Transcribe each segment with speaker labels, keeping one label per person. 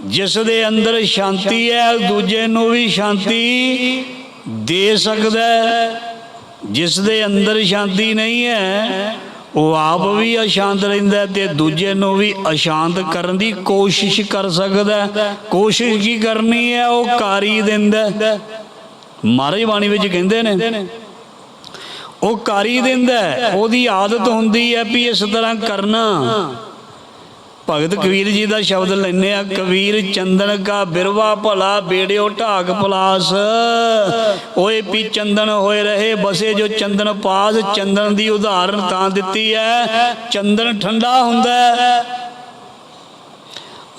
Speaker 1: ਜਿਸ ਦੇ ਅੰਦਰ ਸ਼ਾਂਤੀ ਹੈ, ਦੂਜੇ ਨੂੰ ਵੀ ਸ਼ਾਂਤੀ ਦੇ ਸਕਦਾ ਹੈ। ਜਿਸ ਦੇ ਅੰਦਰ ਸ਼ਾਂਤੀ ਨਹੀਂ ਹੈ, ਉਹ ਆਪ ਵੀ ਅਸ਼ਾਂਤ ਰਹਿੰਦਾ ਹੈ ਤੇ ਦੂਜੇ ਨੂੰ ਵੀ ਅਸ਼ਾਂਤ ਕਰਨ ਦੀ ਕੋਸ਼ਿਸ਼ ਕਰ ਸਕਦਾ ਕੋਸ਼ਿਸ਼ ਕੀ ਕਰਨੀ ਹੈ? ਉਹ ਕਾਰੀ ਦਿੰਦਾ ਮਹਾਰਾਜ ਬਾਣੀ ਵਿੱਚ ਕਹਿੰਦੇ ਨੇ, ਉਹ ਕਾਰੀ ਦਿੰਦਾ ਉਹਦੀ ਆਦਤ ਹੁੰਦੀ ਹੈ ਵੀ ਇਸ ਤਰ੍ਹਾਂ ਕਰਨਾ। ਭਗਤ ਕਬੀਰ ਜੀ ਦਾ ਸ਼ਬਦ ਲੈਨੇ ਆ, ਕਬੀਰ ਚੰਦਨ ਕਾ ਬਿਰਵਾ ਭਲਾ, ਬੇੜਿਓ ਢਾਕ ਪਲਾਸ। ਓਏ ਪੀ ਚੰਦਨ ਹੋਏ ਰਹੇ, ਬਸੇ ਜੋ ਚੰਦਨ ਪਾਸ, ਚੰਦਨ ਦੀ ਉਦਾਹਰਨ ਤਾਂ ਦਿੱਤੀ ਹੈ ਚੰਦਨ ਠੰਡਾ ਹੁੰਦਾ ਹੈ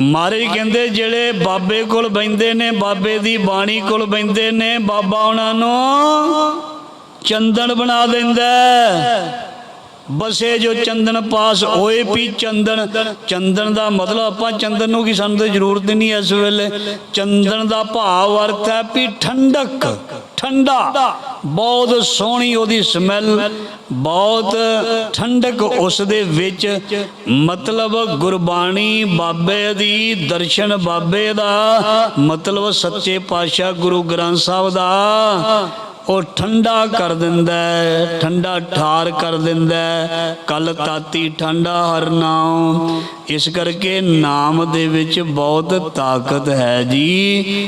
Speaker 1: ਮਾਰੇ ਕਹਿੰਦੇ ਜਿਹੜੇ ਬਾਬੇ ਕੋਲ ਬੈੰਦੇ ਨੇ, ਬਾਬੇ ਦੀ ਬਾਣੀ ਕੋਲ ਬੈੰਦੇ ਨੇ, ਬਾਬਾ ਉਹਨਾਂ ਨੂੰ ਚੰਦਨ ਬਣਾ ਦਿੰਦਾ ਬਸੇ ਜੋ ਚੰਦਨ ਪਾਸ ਹੋਏ ਪੀ ਚੰਦਨ ਚੰਦਨ ਦਾ ਮਤਲਬ ਆਪਾਂ ਚੰਦਨ ਨੂੰ ਕੀ ਸਾਨੂੰ ਤੇ ਜ਼ਰੂਰਤ ਨਹੀਂ ਇਸ ਵੇਲੇ। ਚੰਦਨ ਦਾ ਭਾਵ ਅਰਥ ਹੈ ਵੀ ਠੰਡਕ, ਠੰਡਾ। ਬਹੁਤ ਸੋਹਣੀ ਉਹਦੀ ਸਮੈਲ ਬਹੁਤ ਠੰਡਕ ਉਸ ਦੇ ਵਿੱਚ। ਮਤਲਬ ਗੁਰਬਾਣੀ ਬਾਬੇ ਦੀ, ਦਰਸ਼ਨ ਬਾਬੇ ਦਾ। ਮਤਲਬ ਸੱਚੇ ਪਾਤਸ਼ਾਹ ਗੁਰੂ ਗ੍ਰੰਥ ਸਾਹਿਬ ਦਾ। ਉਹ ਠੰਡਾ ਕਰ ਦਿੰਦਾ ਹੈ, ਠੰਡਾ ਠਾਰ ਕਰ ਦਿੰਦਾ ਹੈ। ਕਲ ਤਾਤੀ ਠੰਡਾ ਹਰ ਨਾਮ ਇਸ ਕਰਕੇ ਨਾਮ ਦੇ ਵਿੱਚ ਬਹੁਤ ਤਾਕਤ ਹੈ ਜੀ।